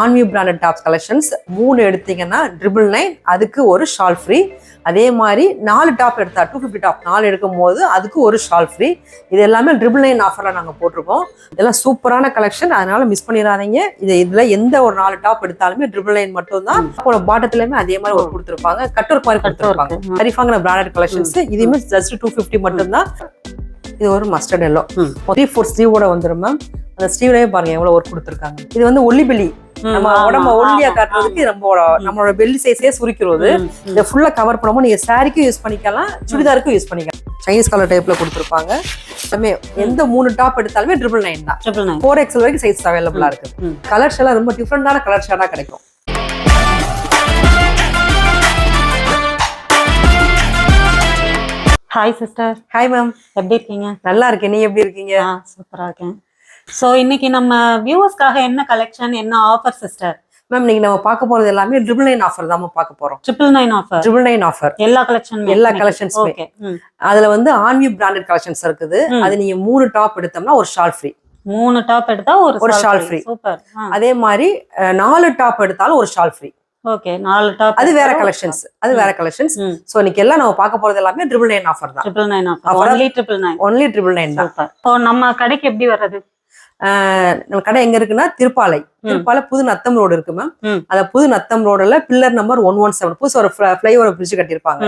ஆன்வி branded tops collections மூணு எடுத்தீங்கன்னா triple nine அதுக்கு ஒரு ஷால் ஃப்ரீ அதே மாதிரி நாலு டாப் எடுத்தா டூ ஃபிஃப்டி டாப் நாலு எடுக்கும் போது அதுக்கு ஒரு ஷால் ஃப்ரீ இது எல்லாமே ட்ரிபிள் நைன் ஆஃபரில் நாங்கள் போட்டிருக்கோம். இதெல்லாம் சூப்பரான கலெக்ஷன் அதனால மிஸ் பண்ணிடாதீங்க. இது இதில் எந்த ஒரு நாலு டாப் எடுத்தாலுமே ட்ரிபிள் நைன் மட்டும் தான் அப்புறம் பாட்டத்துலையுமே அதே மாதிரி ஒரு கொடுத்துருப்பாங்க. கட்டொரு மாதிரி கொடுத்துருப்பாங்க. சரிஃபாங்கிற பிராண்டட் கலெக்ஷன்ஸ் இதுவுமே ஜஸ்ட் டூ ஃபிஃப்டி மட்டும் தான் இது ஒரு மஸ்டர்ட் எல்லோ. த்ரீ ஃபோர் ஸ்லீவோட வந்துடும் மேம் அந்த ஸ்லீவ்லயே பாருங்க எவ்வளவு ஒர்க் கொடுத்துருக்காங்க. இது வந்து ஒல்லி பெல்லி. நம்ம உடம்ப ஒல்லியா காட்டுறதுக்கு ரொம்ப நம்மளோட பெல்லி சைஸே சுருக்கிறது. இதை ஃபுல்லா கவர் பண்ணும்போது நீங்க சாரிக்கும் யூஸ் பண்ணிக்கலாம் சுடிதாருக்கும் யூஸ் பண்ணிக்கலாம். சைனீஸ் கலர் டைப்ல கொடுத்துருப்பாங்க. எல்லாமே எந்த மூணு டாப் எடுத்தாலுமே ட்ரிபிள் நைன் தான். ட்ரிபிள் நைன் ஃபோர் எக்ஸல் வரைக்கும் சைஸ் அவைலபிளா இருக்கு. கலர்ஸ் எல்லாம் ரொம்ப டிஃப்ரெண்டான கலர் ஷேடா கிடைக்கும். ஹாய் சிஸ்டர் ஹாய் மேம் எப்படி இருக்கீங்க? நல்லா இருக்கேன். நீ எப்படி இருக்கீங்க? ஆ சூப்பரா இருக்கேன். சோ இன்னைக்கு நம்ம வியூவர்ஸ்க்காக என்ன கலெக்ஷன் என்ன ஆஃபர் சிஸ்டர் மேம் நீங்க நம்ம பார்க்க போறது எல்லாமே ட்ரிபிள் நைன் ஆஃபர் தான் பார்க்க போறோம். Triple nine offer triple nine offer எல்லா கலெக்ஷன் எல்லா. ஓகே அதுல வந்து ஆன்வி பிராண்டட் கலெக்ஷன்ஸ் இருக்குது. அது நீங்க மூணு டாப் எடுத்தோம்னா ஒரு ஷால் ஃப்ரீ மூணு டாப் எடுத்தா ஒரு ஒரு shawl free. சூப்பர் அதே மாதிரி நாலு டாப் எடுத்தாலும் ஒரு ஷால் ஃப்ரீ ஓகே நாலு டாப் அது வேற கலெக்ஷன்ஸ் அது வேற கலெக்ஷன்ஸ் சோ இன்னைக்கு எல்லாம் நம்ம பார்க்க போறது எல்லாமே ட்ரிபிள் நைன் ஆஃபர் தான். Triple nine offer. Only triple nine only triple nine தான். இப்போ நம்ம கடைக்கு எப்படி வர்றது? நம்ம கடை எங்க இருக்குன்னா திருப்பாலை. திருப்பாலை புது நத்தம் ரோடு இருக்கு மேம். அந்த புது Natham ரோடுல pillar number one one seven புதுசு ஒரு ஃபிளைஓவர் பிரிட்ஜ் கட்டியிருப்பாங்க.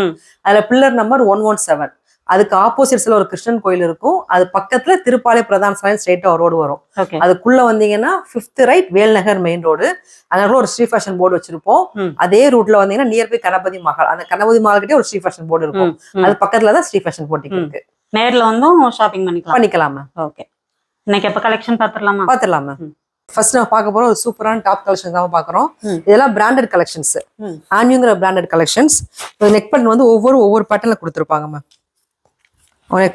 அதுல pillar number one one seven அதுக்கு ஆப்போசிட்ஸ்ல ஒரு கிருஷ்ணன் கோயில் இருக்கும். அது பக்கத்துல திருப்பாலை பிரதான சாலை ஸ்ட்ரெயிட்டா ரோடு வரும். அதுக்குள்ள வந்தீங்கன்னா fifth right Velnagar main road அங்கே ஒரு ஸ்ரீ ஃபேஷன் போர்டு வச்சிருப்போம். அதே ரூட்ல வந்தீங்கன்னா நியர்பை கணபதி மஹால். அந்த கணபதி மஹால் கிட்டே ஒரு ஸ்ரீ ஃபேஷன் போர்டு இருக்கும். அது பக்கத்துல தான் ஸ்ரீ ஃபேஷன் ம். இருக்கு. நேர்ல வந்தும் ஷாப்பிங் பண்ணிக்கலாம். பண்ணிக்கலாம் ஓகே இன்னைக்கு எப்ப கலெக்ஷன் பாத்துடலாமா பாத்துடலாம். ஃபர்ஸ்ட் நம்ம பார்க்க போறோம் ஒரு சூப்பரான டாப் கலெக்ஷன் தான் பாக்குறோம். இதெல்லாம் பிராண்டட் கலெக்ஷன்ஸ். ஆன்யூங்கிற பிராண்டட் கலெக்ஷன்ஸ் நெக் பேண்ட் வந்து ஒவ்வொரு ஒவ்வொரு பேட்டர்ல கொடுத்துருப்பாங்க மேம்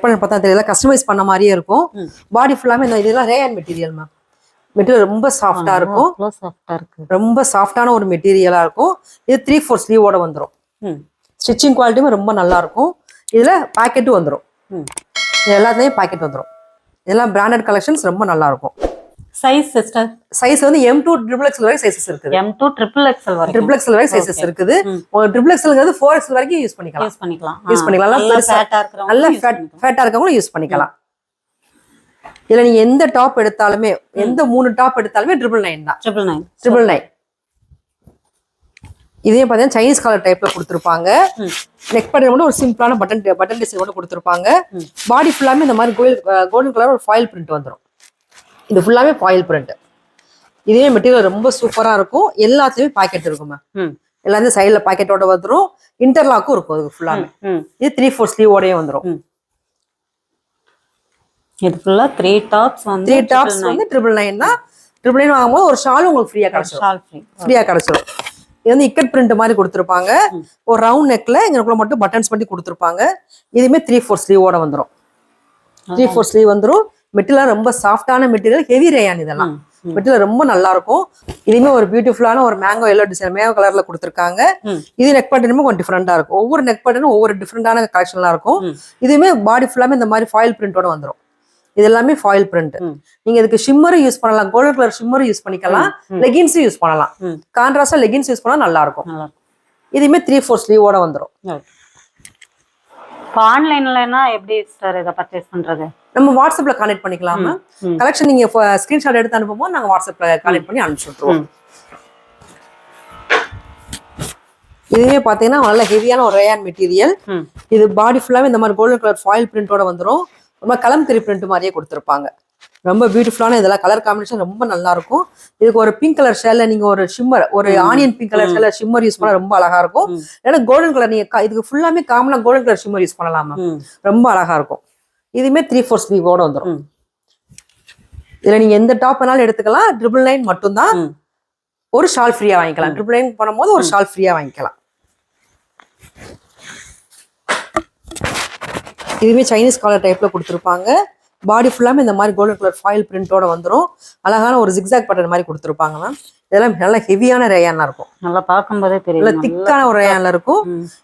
பேண்ட் பார்த்தா தெரியல. கஸ்டமைஸ் பண்ண மாதிரியே இருக்கும். பாடி ஃபுல்லாமே இந்த இதெல்லாம் ரேயன் மெட்டீரியல் மேம் மெட்டீரியல் ரொம்ப சாஃப்டா இருக்கும். சாஃப்டா இருக்கு. ரொம்ப சாஃப்டான ஒரு மெட்டீரியலா இருக்கும். இது த்ரீ ஃபோர் ஸ்லீவோட வந்துடும் ஸ்டிச்சிங் குவாலிட்டியுமே ரொம்ப நல்லா இருக்கும். இதுல பாக்கெட்டும் வந்துடும் எல்லாத்துலயும் பாக்கெட் வந்துடும் இதெல்லாம் பிராண்டட் கலெக்ஷன்ஸ் ரொம்ப நல்லா இருக்கும். சைஸ் சிஸ்டர் சைஸ் வந்து எம் டூ ட்ரிபிள் எக்ஸல் வரைக்கும் சைசஸ் இருக்குது. எம் டூ ட்ரிபிள் எக்ஸல் வரைக்கும். ட்ரிபிள் வரைக்கும் சைசஸ் Okay. இருக்குது. ஒரு ட்ரிபிள் எக்ஸல்ங்கிறது ஃபோர் எக்ஸல் வரைக்கும் யூஸ் பண்ணிக்கலாம். யூஸ் பண்ணிக்கலாம். Use பண்ணிக்கலாம். நல்லா ஃபேட்டா இருக்கிறவங்க நல்ல. ஃபேட்டா இருக்கவங்களும் யூஸ் பண்ணிக்கலாம். இதுல நீங்க எந்த டாப் எடுத்தாலுமே எந்த மூணு டாப் எடுத்தாலுமே ட்ரிபிள் நைன் தான். ட்ரிபிள் நைன் ட்ரிபிள் நைன் இதே பார்த்தீங்கன்னா சைனீஸ் கலர் டைப்ல கொடுத்துருப்பாங்க. நெக் பட்டன் கூட ஒரு சிம்பிளான பட்டன் பட்டன் டிசைன் கூட கொடுத்துருப்பாங்க. பாடி ஃபுல்லாமே இந்த மாதிரி கோல்டு கோல்டன் கலர் ஒரு ஃபாயில் பிரிண்ட் வந்துடும் இது ஃபுல்லாமே ஃபாயில் பிரிண்ட் இதே மெட்டீரியல் ரொம்ப சூப்பரா இருக்கும். எல்லாத்துலயுமே பாக்கெட் இருக்குமே ம். எல்லாத்தையும் சைடுல பாக்கெட்டோட வந்துடும் இன்டர்லாக்கும் இருக்கும் அது ஃபுல்லாமே இது த்ரீ ஃபோர் ஸ்லீவோடய வந்துடும் இது ஃபுல்லா த்ரீ டாப்ஸ் வந்து த்ரீ டாப்ஸ் வந்து ட்ரிபிள் நைன் தான். ட்ரிபிள் நைன் வாங்கும்போது ஒரு ஷாலும் உங்களுக்கு ஃப்ரீயா கிடைச்சிடும் ஷால் ஃப்ரீ ஃப்ரீயா கிடைச்சிடும் இது வந்து இக்கட் பிரிண்ட் மாதிரி கொடுத்துருப்பாங்க. ஒரு ரவுண்ட் நெக்ல எங்களுக்குள்ள மட்டும் பட்டன்ஸ் பண்ணி கொடுத்துருப்பாங்க. இதுவுமே த்ரீ ஃபோர் ஸ்லீவோட வந்துடும் த்ரீ ஃபோர் ஸ்லீவ் வந்துடும் மெட்டீரியல் ரொம்ப சாஃப்டான மெட்டீரியல் ஹெவி ரேயான் இதெல்லாம். மெட்டீரியல் ரொம்ப நல்லா இருக்கும் இதுவுமே ஒரு பியூட்டிஃபுல்லான ஒரு மேங்கோ எல்லோ டிசைன் மேங்கோ கலர்ல கொடுத்துருக்காங்க. இது நெக் பட்டனுமே கொஞ்சம் டிஃப்ரெண்டா இருக்கும். ஒவ்வொரு நெக் பட்டனும் ஒவ்வொரு டிஃப்ரெண்டான கலெக்ஷன்லாம் இருக்கும். இதுவுமே பாடி ஃபுல்லாமே இந்த மாதிரி ஃபாயில் பிரிண்டோட வந்துடும் இது எல்லாமே ஃபாயில் பிரிண்ட். நீங்க இதுக்கு ஷிம்மரும் யூஸ் பண்ணலாம். கோல்டன் கலர் ஷிம்மரும் யூஸ் பண்ணிக்கலாம். லெகின்ஸும் யூஸ் பண்ணலாம். கான்ட்ராஸ்டா லெகின்ஸ் யூஸ் பண்ணா நல்லா இருக்கும். இதுவுமே த்ரீ ஃபோர் ஸ்லீவோட வந்துடும். இப்போ ஆன்லைன்லனா எப்படி சார் இதை பர்ச்சேஸ் பண்றது? நம்ம வாட்ஸ்அப்ல கனெக்ட் பண்ணிக்கலாம். கலெக்ஷன் நீங்க ஸ்கிரீன்ஷாட் எடுத்து அனுப்பும்போது நாங்க வாட்ஸ்அப்ல கனெக்ட் பண்ணி அனுப்பிச்சு விட்டுருவோம். இதுவே பாத்தீங்கன்னா நல்ல ஹெவியான ஒரு ரேயான் மெட்டீரியல் இது பாடி ஃபுல்லாவே இந்த மாதிரி கோல்டன் கலர் ஃபாயில் பிரிண்டோட வந்துடும் ரொம்ப கலம்கரி பிரிண்ட் மாதிரியே கொடுத்துருப்பாங்க. ரொம்ப பியூட்டிஃபுல்லான இதெல்லாம் கலர் காம்பினேஷன் ரொம்ப நல்லா இருக்கும். இதுக்கு ஒரு பிங்க் கலர் ஷேல்ல நீங்க ஒரு ஷிம்மர் ஒரு ஆனியன் பிங்க் கலர் ஷேல்ல ஷிம்மர் யூஸ் பண்ணா ரொம்ப அழகா இருக்கும். ஏன்னா கோல்டன் கலர் நீங்க இதுக்கு ஃபுல்லாமே காமனா கோல்டன் கலர் ஷிம்மர் யூஸ் பண்ணலாம்? ரொம்ப அழகா இருக்கும். இதுவுமே த்ரீ ஃபோர் ஸ்லீவோட வந்துடும். இதுல நீங்க எந்த டாப் வேணாலும் எடுத்துக்கலாம். ட்ரிபிள் நைன் மட்டும்தான். ஒரு ஷால் ஃப்ரீயா வாங்கிக்கலாம். ட்ரிபிள் நைன் பண்ணும்போது ஒரு ஷால் ஃப்ரீயா வாங்கிக்கலாம். இதுவுமே சைனீஸ் காலர் டைப்ல கொடுத்துருப்பாங்க. பாடி ஃபுல்லாமே இந்த மாதிரி கோல்டன் கலர் ஃபாயில் பிரிண்டோட வந்துடும் அழகான ஒரு ஜிக்ஸாக் பட்டன் மாதிரி கொடுத்துருப்பாங்க மேம் இதெல்லாம் நல்ல ஹெவியான ரேயானா இருக்கும். நல்லா பார்க்கும்போதே நல்ல தெரியும் திக்கான ஒரு ரேயான்ல இருக்கும்.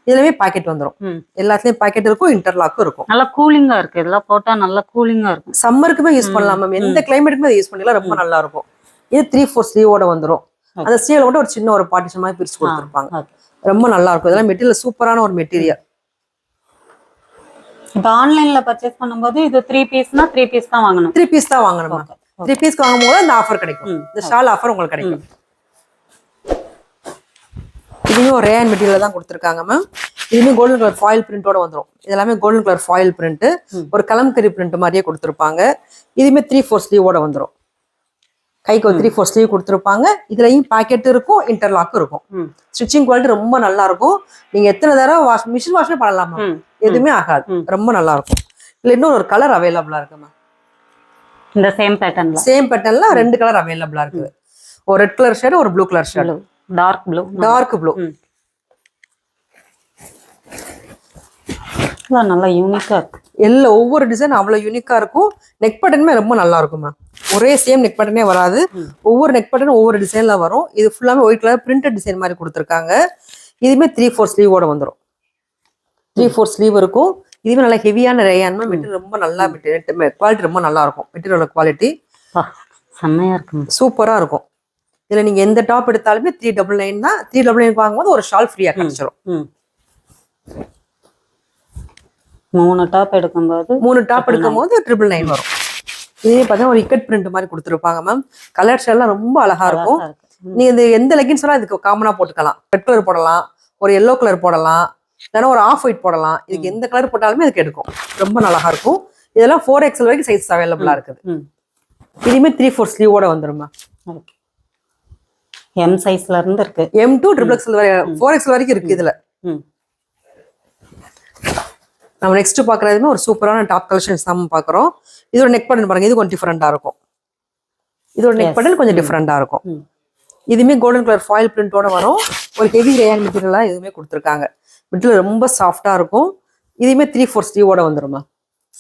இதுலயுமே பாக்கெட் வந்துடும். எல்லாத்துலயும் பாக்கெட் இருக்கும் இன்டர்லாக்கும் இருக்கும். நல்லா கூலிங்கா இருக்கு. இதெல்லாம் போட்டா நல்லா கூலிங்கா இருக்கும். சம்மருக்குமே யூஸ் பண்ணலாம் மேம் எந்த கிளைமேட்டுக்குமே யூஸ் பண்ணிக்கலாம் ரொம்ப நல்லா இருக்கும். இது த்ரீ ஃபோர் ஸ்லீவோட வந்துடும் அந்த ஸ்லீவ்ல மட்டும் ஒரு சின்ன ஒரு பார்ட்டிஷன் மாதிரி பிரிச்சு கொடுத்துருப்பாங்க. ரொம்ப நல்லா இருக்கும். இதெல்லாம் மெட்டீரியல் சூப்பரான ஒரு மெட்டீரியல் இப்போ ஆன்லைன்ல பர்ச்சேஸ் பண்ணும்போது இது த்ரீ பீஸ்னா த்ரீ பீஸ் தான் வாங்கணும். த்ரீ பீஸ் தான் வாங்கணும் த்ரீ பீஸ்க்கு வாங்கும்போது இந்த ஆஃபர் கிடைக்கும். இந்த ஷால் ஆஃபர் உங்களுக்கு கிடைக்கும். இதுவும் ரேன் மெட்டீரியல் தான் கொடுத்துருக்காங்க மேம் இதுவுமே கோல்டன் கலர் ஃபாயில் பிரிண்டோட வந்துடும் இதெல்லாமே கோல்டன் கலர் ஃபாயில் பிரிண்ட். ஒரு கலம்கரி பிரிண்ட் மாதிரியே கொடுத்துருப்பாங்க. இதுவுமே த்ரீ ஃபோர் ஸ்லீவோட வந்துடும் கைக்கு ஒரு த்ரீ ஃபோர் ஸ்லீவ் கொடுத்துருப்பாங்க. இதுலயும் பாக்கெட் இருக்கும் இன்டர்லாக்கும் இருக்கும். ஸ்டிச்சிங் குவாலிட்டி ரொம்ப நல்லா இருக்கும். நீங்க எத்தனை தடவை வாஷ் மிஷின் வாஷ்மே பண்ணலாமா எதுவுமே ஆகாது. ரொம்ப நல்லா இருக்கும். இதுல இன்னும் ஒரு கலர் அவைலபிளா இருக்கு மேம் இந்த சேம் பேட்டர்ன்ல சேம் பேட்டர்ன்ல ரெண்டு கலர் அவைலபிளா இருக்குது. ஒரு ரெட் கலர் ஷேடு ஒரு blue colour shade dark blue dark blue நல்லா யூனிக்கா இருக்கு. எல்லா ஒவ்வொரு டிசைன் அவ்வளவு யூனிக்கா இருக்கும். நெக் பட்டனுமே ரொம்ப நல்லா இருக்கும் மேம் ஒரே சேம் நெக் பட்டனே வராது. ஒவ்வொரு நெக் பட்டனும் ஒவ்வொரு டிசைன்ல வரும். இது ஃபுல்லாமே ஒயிட் கலர் பிரிண்டட் டிசைன் மாதிரி கொடுத்துருக்காங்க. இதுவுமே த்ரீ ஃபோர் ஸ்லீவோட வந்துடும் த்ரீ ஃபோர் ஸ்லீவ் இருக்கும். இதுவே நல்லா ஹெவியான ரேயான் மெட்டீரியல் ரொம்ப நல்லா மெட்டீரியல் குவாலிட்டி ரொம்ப நல்லா இருக்கும். மெட்டீரியலோட குவாலிட்டி செம்மையா இருக்கு சூப்பரா இருக்கும். இதுல நீங்க எந்த டாப் எடுத்தாலுமே த்ரீ டபுள் நைன் தான். த்ரீ டபுள் நைன் வாங்கும்போது ஒரு ஷால் ஃப்ரீயா கிடைச்சிரும் ம் மூணு டாப் எடுக்கும்போது மூணு டாப் எடுக்கும் போது ட்ரிபிள் நைன் வரும். இதே பார்த்தீங்கன்னா ஒரு இக்கட் பிரிண்ட் மாதிரி கொடுத்துருப்பாங்க மேம் கலர்ஸ் எல்லாம் ரொம்ப அழகா இருக்கும். நீ இந்த எந்த லெகின்ஸ் எல்லாம் இதுக்கு காமனா போட்டுக்கலாம். ரெட் கலர் போடலாம். ஒரு எல்லோ கலர் போடலாம். இல்லைன்னா ஒரு ஆஃப் ஒயிட் போடலாம். இதுக்கு எந்த கலர் போட்டாலுமே அதுக்கு எடுக்கும். ரொம்ப அழகா இருக்கும். இதெல்லாம் ஃபோர் எக்ஸல் வரைக்கும் சைஸ் அவைலபிளா இருக்குது. ம். இதுவுமே த்ரீ ஃபோர் ஸ்லீவோட வந்துருமா ஓகே. எம் சைஸ்ல இருந்து இருக்கு. எம் டூ ட்ரிபிள் எக்ஸல் வரை ஃபோர் எக்ஸல் வரைக்கும் இருக்கு இதுல. நம்ம நெக்ஸ்ட் பாக்குறதுமே ஒரு சூப்பரான டாப் கலெக்ஷன்ஸ் தான் பாக்குறோம். இதோட நெக் பட்டன் பாருங்க இது கொஞ்சம் டிஃப்ரெண்டா இருக்கும். இதோட நெக். பட்டன் கொஞ்சம் டிஃப்ரெண்டா இருக்கும். இதுவுமே கோல்டன் கலர் ஃபாயில் பிரிண்டோட வரும். ஒரு ஹெவி ரேயான் மெட்டீரியலாக இதுவுமே கொடுத்துருக்காங்க. மெட்டீரியல் ரொம்ப சாஃப்டா இருக்கும். இதுவுமே த்ரீ ஃபோர் ஸ்லீவோட வந்துருமா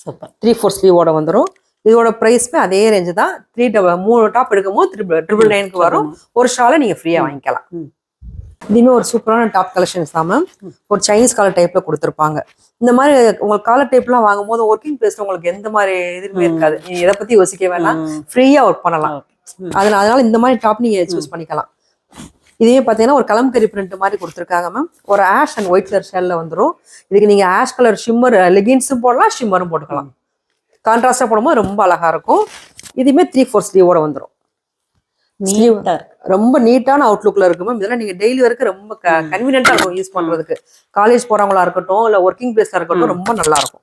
சூப்பர். த்ரீ ஃபோர் ஸ்லீவோட வந்துரும். இதோட ப்ரைஸ்மே அதே ரேஞ்சு தான். த்ரீ டபுள் மூணு டாப் எடுக்கும்போது ட்ரிபிள் ட்ரிபிள் நைனுக்கு வரும். ஒரு ஷாலை நீங்க ஃப்ரீயா வாங்கிக்கலாம். இதுவுமே ஒரு சூப்பரான டாப் கலெக்ஷன்ஸ் தான் மேம் ஒரு சைனீஸ் காலர் டைப்ல கொடுத்துருப்பாங்க. இந்த மாதிரி உங்களுக்கு காலர் டைப்லாம் வாங்கும்போது ஒர்க்கிங் பிளேஸ்ல உங்களுக்கு எந்த மாதிரி எதுவுமே இருக்காது. நீங்க இதை பத்தி யோசிக்க வேணாம். ம். ஃப்ரீயா ஒர்க் பண்ணலாம். அதனால அதனால இந்த மாதிரி டாப் நீங்க சூஸ் பண்ணிக்கலாம். இதே பார்த்தீங்கன்னா ஒரு கலம்கரி பிரிண்ட் மாதிரி கொடுத்துருக்காங்க மேம் ஒரு ஆஷ் அண்ட் ஒயிட் கலர் ஷேல்ல வந்துரும். இதுக்கு நீங்க ஆஷ் கலர் ஷிம்மர் லெகின்ஸும் போடலாம் ஷிம்மரும் போட்டுக்கலாம். கான்ட்ராஸ்டா போடும்போது ரொம்ப அழகா இருக்கும். இதுவுமே த்ரீ ஃபோர் ஸ்லீவோட இருக்கு. ரொம்ப நீட்டான அவுட்லுக்ல இருக்கு மேம் இதெல்லாம் நீங்க டெய்லி வரைக்கும் ரொம்ப கன்வீனியன்டா இருக்கும் யூஸ் பண்றதுக்கு. காலேஜ் போறவங்களா இருக்கட்டும் இல்ல ஒர்க்கிங் பிளேஸா இருக்கட்டும் ரொம்ப நல்லா இருக்கும்.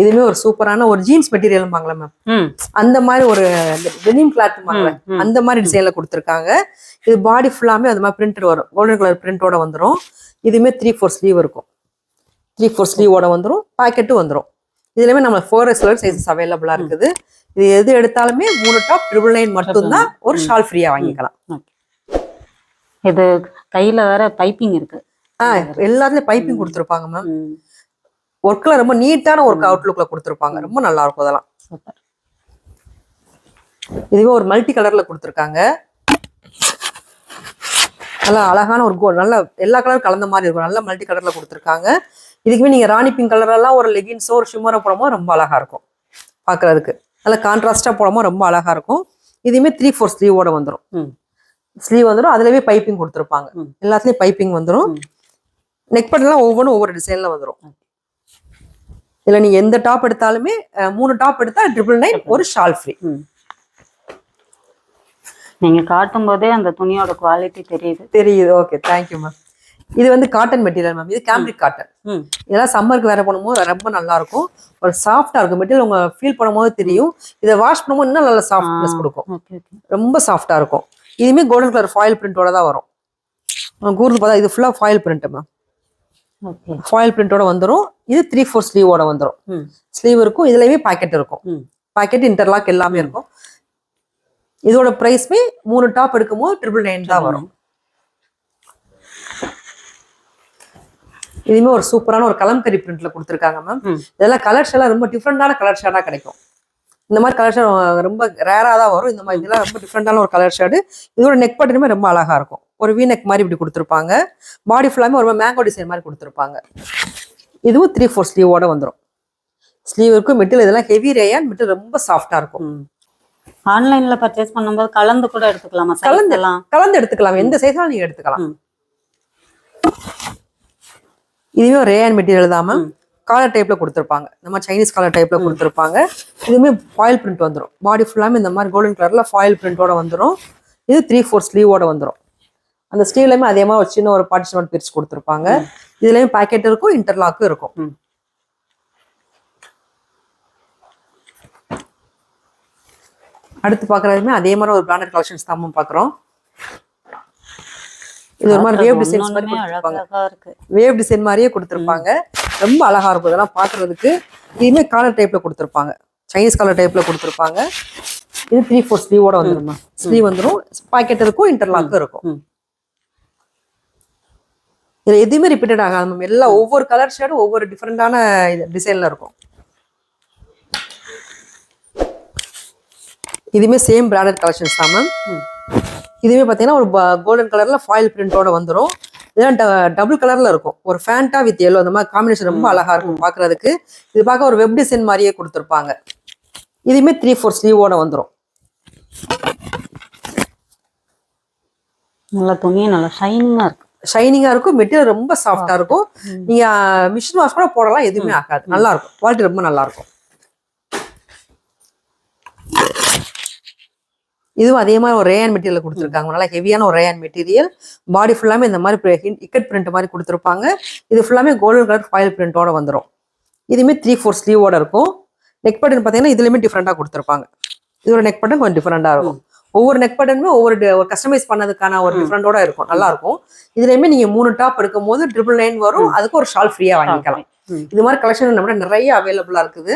இதுவுமே ஒரு சூப்பரான ஒரு ஜீன்ஸ் மெட்டீரியல் வாங்கலாம் மேம் அந்த மாதிரி ஒரு டெனிம் கிளாத் வாங்கல. அந்த மாதிரி டிசைன்ல கொடுத்துருக்காங்க. இது பாடி ஃபுல்லாமே அது மாதிரி பிரிண்டட் வரும். கோல்டன் கலர் பிரிண்டோட வந்துரும். இதுவுமே த்ரீ ஃபோர் ஸ்லீவ் இருக்கும். த்ரீ ஃபோர் ஸ்லீவோட வந்துரும். பாக்கெட்டும் வந்துரும். இதுலயுமே நம்ம ஃபோர் எக்ஸ் சைஸஸ் அவைலபிளா இருக்குது. இது எது எடுத்தாலுமே மூணு டாப் ட்ரிபிள் நைன் மட்டும்தான் ஒரு ஷால் ஃப்ரீயா வாங்கிக்கலாம். இது கையில வேற பைப்பிங் இருக்கு. ஆ எல்லாத்துலயும் பைப்பிங் கொடுத்துருப்பாங்க மேம் ஒர்க்ல ரொம்ப நீட்டான ஒர்க் அவுட்லுக்ல கொடுத்துருப்பாங்க. ரொம்ப நல்லா இருக்கும் அதெல்லாம் இதுவே ஒரு மல்டி கலர்ல கொடுத்துருக்காங்க. நல்லா அழகான ஒரு கோல் நல்ல எல்லா கலர் கலந்த மாதிரி இருக்கும். நல்ல மல்டி கலர்ல கொடுத்துருக்காங்க. இதுக்குமே நீங்க ராணி பிங்க் கலர் எல்லாம் ஒரு லெகின்ஸோ ஒரு ஷிம்மரோ போடும்போது ரொம்ப அழகா இருக்கும். பார்க்கிறதுக்கு நல்ல கான்ட்ராஸ்டா போடும்போது ரொம்ப அழகா இருக்கும். இதுவுமே த்ரீ ஃபோர் ஸ்லீவோட வந்துடும் ஸ்லீவ் வந்துடும் அதுலவே பைப்பிங் கொடுத்துருப்பாங்க. எல்லாத்துலயும் பைப்பிங் வந்துடும். நெக் பட்டெல்லாம் ஒவ்வொன்றும் ஒவ்வொரு டிசைன்ல வந்துடும் இதுல நீங்க எந்த டாப் எடுத்தாலுமே மூணு டாப் எடுத்தா ட்ரிபிள் நைன் ஒரு ஷால் ஃப்ரீ ம். நீங்க காட்டும் போதே அந்த துணியோட குவாலிட்டி தெரியுது. தெரியுது. ஓகே தேங்க்யூ மேம் இது வந்து காட்டன் மெட்டீரியல் மேம் இது கேம்ரிக் காட்டன் இதெல்லாம் சம்மருக்கு வேற பண்ணும்போது ரொம்ப நல்லா இருக்கும். ஒரு சாஃப்டா இருக்கும். மெட்டீரியல் உங்க ஃபீல் பண்ணும்போது தெரியும். இதை வாஷ் பண்ணும்போது இன்னும் நல்ல சாஃப்ட்னஸ் கொடுக்கும். ரொம்ப சாஃப்டா இருக்கும். இதுவுமே கோல்டன் கலர் ஃபாயில் பிரிண்டோட தான் வரும். கூர்ந்து பார்த்தா இது ஃபுல்லா ஃபாயில் பிரிண்ட் மேம் ஃபாயில் பிரிண்டோட வந்துரும். இது த்ரீ ஃபோர் ஸ்லீவோட வந்துரும். ம். ஸ்லீவ் இருக்கும். இதுலயுமே பாக்கெட் இருக்கும். பாக்கெட் இன்டர்லாக் எல்லாமே இருக்கும். இதோட பிரைஸ்மே மூணு டாப் எடுக்கும்போது ட்ரிபிள் நைன் தான் வரும். இதுவுமே ஒரு சூப்பரான ஒரு கலம்கரி பிரிண்ட்ல கொடுத்துருக்காங்க மேம் இதெல்லாம் கலர்ஸ் எல்லாம் ரொம்ப டிஃப்ரெண்டான கலர் ஷேடா கிடைக்கும். இந்த மாதிரி கலர் ஷேட் ரொம்ப ரேரா தான் வரும். இந்த மாதிரி இதெல்லாம் ரொம்ப டிஃப்ரெண்டான ஒரு கலர் ஷேடு இதோட நெக் பட்டனுமே ரொம்ப அழகா இருக்கும். ஒரு வி நெக் மாதிரி இப்படி கொடுத்துருப்பாங்க. பாடி ஃபுல்லாமே ஒரு மேங்கோ டிசைன் மாதிரி கொடுத்துருப்பாங்க. இதுவும் த்ரீ ஃபோர் ஸ்லீவோட வந்துடும் ஸ்லீவ் இருக்கும் மெட்டீரியல் இதெல்லாம் ஹெவி ரேயான் மெட்டீரியல் ரொம்ப சாஃப்டா இருக்கும். ஆன்லைன்ல பர்ச்சேஸ் பண்ணும்போது கலந்து கூட எடுத்துக்கலாமா? கலந்து. கலந்து எடுத்துக்கலாம். எந்த சைஸாலும் நீங்க எடுத்துக்கலாம். இதுவே ரேயான் மெட்டீரியல் தான் மேம் காலர் டைப்ல கொடுத்துருப்பாங்க. மாதிரி சைனீஸ் காலர் டைப்ல கொடுத்துருப்பாங்க. இதுவுமே ஃபாயில் பிரிண்ட் வந்துடும் பாடி ஃபுல்லாமே இந்த மாதிரி கோல்டன் கலர்ல ஃபாயில் பிரிண்டோட வந்துடும் இது த்ரீ ஃபோர் ஸ்லீவோட வந்துடும் அந்த ஸ்லீவ்லையுமே அதே மாதிரி ஒரு சின்ன ஒரு பார்ட்டிஷன் பிரிச்சு கொடுத்துருப்பாங்க. இதுலயும் பாக்கெட் இருக்கும் இன்டர்லாக்கும் இருக்கும். அடுத்து பார்க்கறதுமே அதே மாதிரி ஒரு பிராண்டட் கலெக்ஷன்ஸ் தான் மேம் பார்க்குறோம். இது ஒரு மாதிரி வேவ் டிசைன்ஸ் மாதிரி கொடுத்துருப்பாங்க. வேவ் டிசைன் மாதிரியே கொடுத்துருப்பாங்க. ரொம்ப அழகா இருக்கும் இதெல்லாம் பார்க்கிறதுக்கு. இதுவுமே காலர் டைப்ல கொடுத்துருப்பாங்க. சைனீஸ் காலர் டைப்ல கொடுத்துருப்பாங்க. இது த்ரீ ஃபோர் ஸ்லீவோட வந்துடும் ஸ்லீவ் வந்துடும் பாக்கெட் இருக்கும் இன்டர்லாக்கும் இருக்கும். இதுல எதுவுமே ரிப்பீட்டட் ஆகாது மேம் எல்லாம் ஒவ்வொரு கலர் ஷேடும் ஒவ்வொரு டிஃப்ரெண்டான டிசைன்ல இருக்கும். இதுவுமே சேம் பிராண்டட் கலெக்ஷன்ஸ் தான் மேம் ம். இதுவே பார்த்தீங்கன்னா ஒரு கோல்டன் கலர்ல ஃபாயில் பிரிண்டோட வந்துடும் இதெல்லாம் டபுள் கலர்ல இருக்கும். ஒரு ஃபேண்டா வித் எல்லோ அந்த மாதிரி காம்பினேஷன் ரொம்ப அழகா இருக்கும் பார்க்கிறதுக்கு இது பார்க்க ஒரு வெப் டிசைன் மாதிரியே கொடுத்துருப்பாங்க. இதுவுமே த்ரீ ஃபோர் ஸ்லீவோட வந்துடும் நல்லா துணி நல்லா ஷைனிங்கா இருக்கு. ஷைனிங்கா இருக்கும் மெட்டீரியல் ரொம்ப சாஃப்டா இருக்கும். நீங்க மிஷின் வாஷ் கூட போடலாம் எதுவுமே ஆகாது. நல்லா இருக்கும் குவாலிட்டி ரொம்ப நல்லா இருக்கும் இதுவும் அதே மாதிரி ஒரு ரேயான் மெட்டீரியல் கொடுத்துருக்காங்க. நல்லா ஹெவியான ஒரு ரேயான் மெட்டீரியல் பாடி ஃபுல்லாமே இந்த மாதிரி இக்கட் பிரிண்ட் மாதிரி கொடுத்துருப்பாங்க. இது ஃபுல்லாமே கோல்டன் கலர் ஃபாயில் பிரிண்டோட வந்துடும் இதுவுமே த்ரீ ஃபோர் ஸ்லீவோட இருக்கும். நெக் பட்டன் பார்த்தீங்கன்னா இதுலையுமே டிஃப்ரெண்டாக கொடுத்துருப்பாங்க. இதோட நெக் பட்டன் கொஞ்சம் டிஃப்ரெண்டாக இருக்கும். ஒவ்வொரு நெக் பட்டனுமே ஒவ்வொரு ஒரு கஸ்டமைஸ் பண்ணதுக்கான ஒரு டிஃப்ரெண்டோட இருக்கும். நல்லா இருக்கும் இதுலயுமே நீங்க மூணு டாப் எடுக்கும் போது ட்ரிபிள் நைன் வரும் அதுக்கு ஒரு ஷால் ஃப்ரீயா வாங்கிக்கலாம். இது மாதிரி கலெக்ஷன் நம்ம நிறைய அவைலபிளா இருக்குது.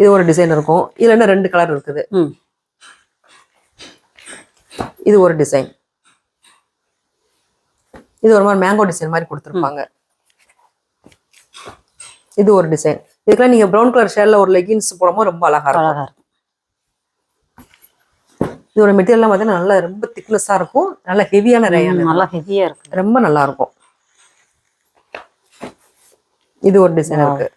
இது ஒரு டிசைன் இருக்கும். இதுல என்ன ரெண்டு கலர் இருக்குது? இது ஒரு டிசைன் இது ஒரு மாதிரி மேங்கோ டிசைன் மாதிரி கொடுத்துருப்பாங்க. இது ஒரு டிசைன் இதுக்கெல்லாம் நீங்க ப்ரௌன் கலர் ஷேர்ல ஒரு லெகின்ஸ் போடும்போது ரொம்ப அழகா இருக்கும். இதோட மெட்டீரியல்லாம் பார்த்தீங்கன்னா நல்லா ரொம்ப திக்னஸா இருக்கும். நல்ல ஹெவியான ரேயான் நல்லா ஹெவியா இருக்கு. ரொம்ப நல்லா இருக்கும். இது ஒரு டிசைன் இருக்கு.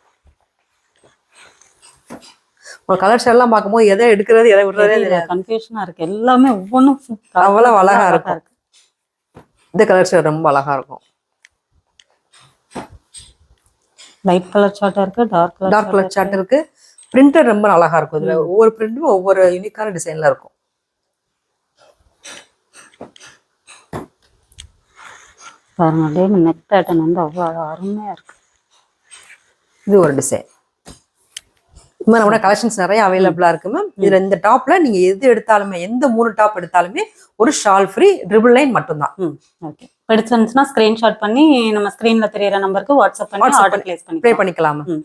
உங்க கலர் ஷேர்லாம் பார்க்கும்போது எதை எடுக்கிறது எதை விடுறதே கன்ஃபியூஷனா இருக்கு. எல்லாமே ஒவ்வொன்றும் அவ்வளவு அழகா இருக்கும். இந்த கலர் ஷேர் ரொம்ப அழகா இருக்கும். லைட் கலர் சார்ட்டா இருக்கு டார்க் கலர் டார்க் கலர் சார்ட் இருக்கு. பிரிண்டர் ரொம்ப அழகா இருக்கும். இதுல ஒவ்வொரு பிரிண்டும் ஒவ்வொரு யூனிக்கான டிசைன்ல இருக்கும். பாருங்க அப்படியே நெக் பேட்டர்ன் வந்து அவ்வளோ அருமையா இருக்கு. இது ஒரு டிசைன் இது மாதிரி நம்மளோட கலெக்ஷன்ஸ் நிறைய அவைலபிளா இருக்கு மேம் இதுல இந்த டாப்ல நீங்க எது எடுத்தாலுமே எந்த மூணு டாப் எடுத்தாலுமே ஒரு ஷால் ஃப்ரீ ட்ரிபிள் லைன் மட்டும்தான். ஓகே பிடிச்சிருந்துச்சுன்னா ஸ்கிரீன்ஷாட் பண்ணி நம்ம ஸ்க்ரீன்ல தெரியற நம்பருக்கு வாட்ஸ்அப் பண்ணி ஆர்டர் பிளேஸ் ப்ளே பண்ணி பண்ணிக்கலாம். ma'am.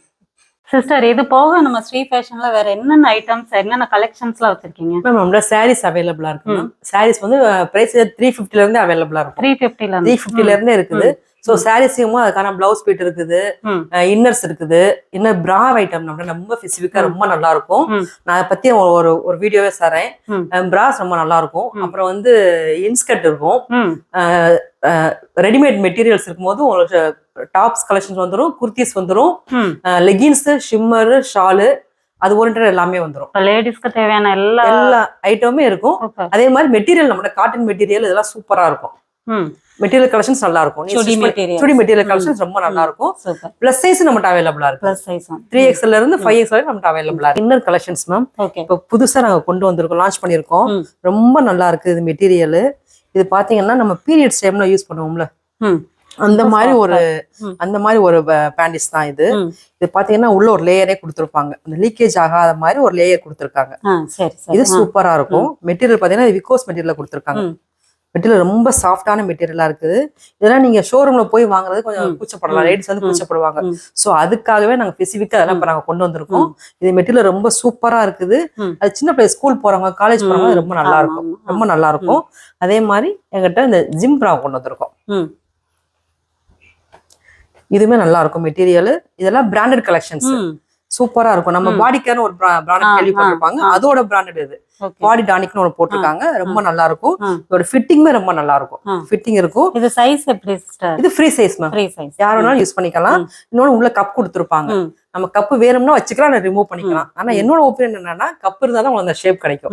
சிஸ்டர் இது போக நம்ம ஸ்ரீ ஃபேஷன்ல வேற என்னென்ன ஐட்டம்ஸ் என்னென்ன கலெக்ஷன்ஸ்லாம் வச்சிருக்கீங்க? மேம் நம்மளோட சாரீஸ் அவைலபிளா இருக்கு மேம் சாரீஸ் வந்து பிரைஸ் த்ரீ ஃபிஃப்டில இருந்து அவைலபிளா இருக்கும். த்ரீ ஃபிஃப்டில த்ரீ ஃபிஃப்டில இருந்தே இருக்குது. ஸோ சாரீஸும் அதுக்கான பிளவுஸ் பீட் இருக்குது. இன்னர்ஸ் இருக்குது. இன்னும் பிரா ஐட்டம் நம்ம ரொம்ப ஸ்பெசிஃபிக்கா ரொம்ப நல்லா இருக்கும். நான் அதை பத்தி ஒரு- ஒரு வீடியோவே தரேன். பிராஸ் ரொம்ப நல்லா இருக்கும் அப்புறம் வந்து இன்ஸ்கர்ட் இருக்கும். ரெடிமேட் மெட்டீரியல்ஸ் இருக்கும்போது உங்களுக்கு டாப்ஸ் கலெக்ஷன்ஸ் வந்துடும் குர்த்திஸ் வந்துடும் லெகின்ஸ் ஷிம்மர் ஷாலு அது ஓரியன்ட் எல்லாமே வந்துடும் லேடிஸ்க்கு தேவையான எல்லா எல்லா ஐட்டமுமே இருக்கும். அதே மாதிரி மெட்டீரியல் நம்மளோட காட்டன் மெட்டீரியல் இதெல்லாம் சூப்பரா இருக்கும். மெட்டீரியல் கலெக்ஷன்ஸ் நல்லா இருக்கும் சுடி மெட்டீரியல் கலெக்ஷன்ஸ் ரொம்ப நல்லா இருக்கும் பிளஸ் சைஸ் நம்மகிட்ட அவைலபிளா இருக்கு. ப்ளஸ் சைஸும் த்ரீ எக்ஸ்எல்ல இருந்து ஃபைவ் எக்ஸ் வரைக்கும் நம்மகிட்ட அவைலபிளா இருக்கு. இன்னர் கலெக்ஷன்ஸ் மேம் இப்போ புதுசா நாங்க கொண்டு வந்திருக்கோம் லான்ச் பண்ணியிருக்கோம். ம். ரொம்ப நல்லா இருக்கு இது மெட்டீரியல் இது பாத்தீங்கன்னா நம்ம பீரியட்ஸ் டைம்ல யூஸ் பண்ணுவோம்ல. அந்த மாதிரி ஒரு. அந்த மாதிரி ஒரு பேண்டிஸ் தான் இது. இது பாத்தீங்கன்னா உள்ள ஒரு லேயரே கொடுத்துருப்பாங்க. இந்த லீக்கேஜ் ஆகாத மாதிரி ஒரு லேயர் கொடுத்துருக்காங்க. இது சூப்பரா இருக்கும். மெட்டீரியல் பாத்தீங்கன்னா இது விக்கோஸ் மெட்டீரியல் கொடுத்துருக்காங்க. மெட்டீரியல் ரொம்ப சாஃப்டான மெட்டீரியலா இருக்குது. இதெல்லாம் நீங்க ஷோரூம்ல போய் வாங்குறது கொஞ்சம் கூச்சப்படலாம். லேடிஸ் வந்து கூச்சப்படுவாங்க. சோ அதுக்காகவே நாங்க ஸ்பெசிஃபிக்கா அதெல்லாம் இப்ப நாங்க கொண்டு வந்திருக்கோம். இது மெட்டீரியல் ரொம்ப சூப்பரா இருக்குது. அது சின்ன பிள்ளை ஸ்கூல் போறவங்க காலேஜ் போறவங்க அது ரொம்ப நல்லா இருக்கும். ரொம்ப நல்லா இருக்கும். அதே மாதிரி எங்கிட்ட இந்த ஜிம் ப்ரா கொண்டு வந்திருக்கோம். இதுவுமே நல்லா இருக்கும் மெட்டீரியல் இதெல்லாம் பிராண்டட் கலெக்ஷன்ஸ் சூப்பரா இருக்கும். நம்ம ம். பாடி கேர்னு ஒரு பிராண்ட் கேள்விப்பட்டிருப்பாங்க. அதோட பிராண்டட் இது பாடி டானிக்னு ஒரு போட்டிருக்காங்க. ரொம்ப நல்லா இருக்கும். இதோட ஃபிட்டிங்குமே ரொம்ப நல்லா இருக்கும். ஃபிட்டிங் இருக்கும். இது சைஸ் எப்படி இது free size ma'am free size யார் வேணாலும் யூஸ் பண்ணிக்கலாம். இன்னொன்னு உள்ள கப் கொடுத்துருப்பாங்க. நம்ம கப் வேணும்னா வச்சுக்கலாம் ரிமூவ் பண்ணிக்கலாம். ஆனா. என்னோட ஒப்பீனியன் என்னன்னா கப் இருந்தா தான் உங்களுக்கு அந்த ஷேப் கிடைக்கும்.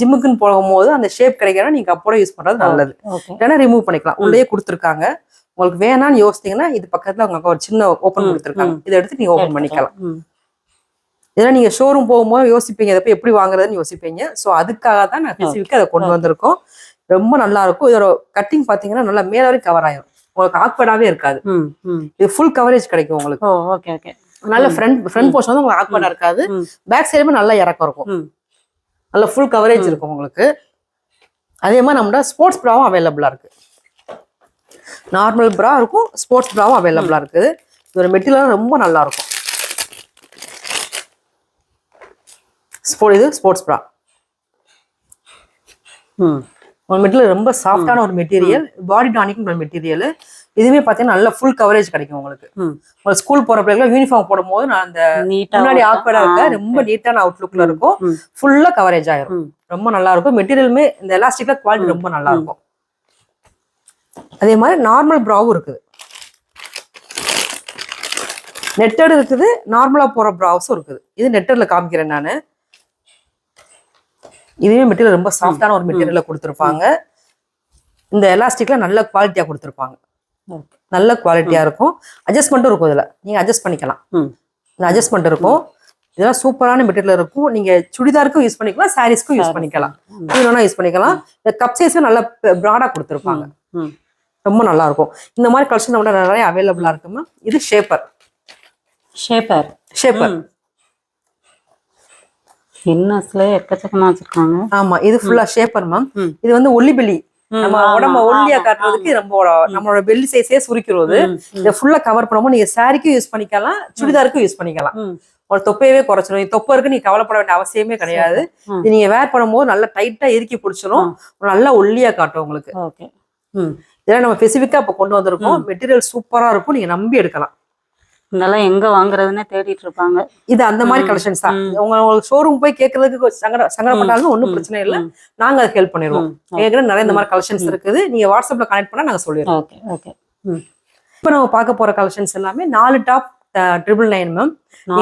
ஜிம்முக்குன்னு போகும்போது அந்த ஷேப் கிடைக்கணும் நீங்க கப்போட யூஸ் பண்றது நல்லது. இல்லைன்னா ரிமூவ் பண்ணிக்கலாம். உள்ளே கொடுத்துருக்காங்க. உங்களுக்கு வேணாம்னு யோசித்தீங்கன்னா இது பக்கத்துல அவங்க ஒரு சின்ன ஓப்பன் கொடுத்துருக்காங்க. இதை எடுத்து நீங்க ஓப்பன் பண்ணிக்கலாம். இதெல்லாம் நீங்க ஷோரூம் போகும்போது யோசிப்பீங்க இதை போய் எப்படி வாங்குறதுன்னு யோசிப்பீங்க. ஸோ அதுக்காக தான் நான் ஸ்பெசிஃபிக்காக அதை கொண்டு. வந்திருக்கோம். ரொம்ப நல்லா இருக்கும். இதோட கட்டிங் பாத்தீங்கன்னா நல்லா மேல வரைக்கும் கவர் ஆயிரும். உங்களுக்கு ஆக்வர்டாவே இருக்காது. இது ஃபுல் கவரேஜ் கிடைக்கும் உங்களுக்கு. ஓகே ஓகே நல்ல. Front front. போர்ஷன் வந்து உங்களுக்கு ஆக்வர்டா இருக்காது. பேக் சைடுமே நல்லா இறக்கம் இருக்கும். நல்ல ஃபுல் கவரேஜ். இருக்கும் உங்களுக்கு. அதே மாதிரி நம்மளோட ஸ்போர்ட்ஸ் ப்ராவும் அவைலபிளா இருக்கு. நார்மல் ப்ரா இருக்கும் ஸ்போர்ட்ஸ் ப்ராவும் அவைலபிளா இருக்குது. இதோட மெட்டீரியல் ரொம்ப நல்லா இருக்கும். ஸ்போ இது ஸ்போர்ட்ஸ் ப்ரா ம். ஒரு மெட்டீரியல் ரொம்ப சாஃப்டான ஒரு மெட்டீரியல் பாடி டானிக் ஒரு மெட்டீரியல் இதுவுமே பார்த்தீங்கன்னா நல்ல ஃபுல் கவரேஜ் கிடைக்கும் உங்களுக்கு. உங்களுக்கு ஸ்கூல் போற பிள்ளைங்க யூனிஃபார்ம் போடும்போது நான் அந்த முன்னாடி ஆக்வர்டா இருக்க ரொம்ப நீட்டான அவுட்லுக்ல இருக்கும். ஃபுல்லா கவரேஜ் ஆயிரும். ரொம்ப நல்லா இருக்கும். மெட்டீரியலுமே இந்த எலாஸ்டிக்ல குவாலிட்டி ரொம்ப நல்லா. இருக்கும். அதே மாதிரி நார்மல் ப்ராவும் இருக்குது. நெட்டட் இருக்குது நார்மலா போற ப்ராவ்ஸும் இருக்குது. இது நெட்டட்ல காமிக்கிறேன் நான். இதுவே மெட்டீரியல் ரொம்ப சாஃப்டான ஒரு மெட்டீரியல்ல கொடுத்துருப்பாங்க. இந்த எலாஸ்டிக்ல நல்ல குவாலிட்டியா கொடுத்துருப்பாங்க. நல்ல குவாலிட்டியா இருக்கும். அட்ஜஸ்ட்மெண்ட்டும் இருக்கும் இதுல. நீங்க அட்ஜஸ்ட் பண்ணிக்கலாம். இந்த அட்ஜஸ்ட்மெண்ட் இருக்கும். இதெல்லாம் சூப்பரான மெட்டீரியல் இருக்கும். நீங்க சுடிதாருக்கும் யூஸ் பண்ணிக்கலாம் சாரீஸ்க்கும் யூஸ். பண்ணிக்கலாம். வேணா யூஸ் பண்ணிக்கலாம். இந்த கப் சைஸும் நல்ல ப்ராடா கொடுத்துருப்பாங்க. ரொம்ப நல்லா இருக்கும் இந்த மாதிரி கலெக்ஷன் நம்மளோட நிறைய அவைலபிளா இருக்குமா இது ஷேப்பர் ஷேப்பர் ஷேப்பர் இன்னஸ்ல எக்கச்சக்கமா வச்சிருக்காங்க. ஆமா இது ஃபுல்லா ஷேப்பர் மேம். இது வந்து ஒல்லி பெல்லி ம், நம்ம உடம்ப ஒல்லியா காட்டுறதுக்கு. நம்ம நம்மளோட பெல்லி சைஸே சுருக்கிறது இதை ஃபுல்லா கவர் பண்ணும்போது நீங்க சாரிக்கும் யூஸ் பண்ணிக்கலாம் சுடிதாருக்கும் யூஸ் பண்ணிக்கலாம். ஒரு தொப்பையவே குறைச்சிடும் இது தொப்பை இருக்கு நீ கவலைப்பட வேண்டிய அவசியமே கிடையாது. நீங்க வேர் பண்ணும்போது நல்லா டைட்டா இறுக்கி பிடிச்சிரும். நல்லா ஒல்லியா காட்டும் உங்களுக்கு. இதெல்லாம் நம்ம ஸ்பெசிஃபிக்கா இப்ப கொண்டு வந்திருக்கோம். மெட்டீரியல் சூப்பரா இருக்கும். நீங்க நம்பி எடுக்கலாம். இதெல்லாம் எங்க வாங்குறதுன்னு தேடிட்டு இருப்பாங்க இது அந்த மாதிரி கலெக்ஷன்ஸ் தான். உங்க உங்களுக்கு ஷோரூம் போய் கேட்கறதுக்கு சங்கட சங்கடப்பட்டாலும் ஒன்றும் பிரச்சனை இல்லை. நாங்க அதை ஹெல்ப் பண்ணிடுவோம். ஏற்கனவே நிறைய இந்த மாதிரி கலெக்ஷன்ஸ் இருக்குது. நீங்க வாட்ஸ்அப்ல கனெக்ட் பண்ணா நாங்க சொல்லிடுவோம் ஓகே ஓகே. இப்போ நம்ம பார்க்க போற கலெக்ஷன்ஸ் எல்லாமே நாலு டாப் ட்ரிபிள் நைன் மேம்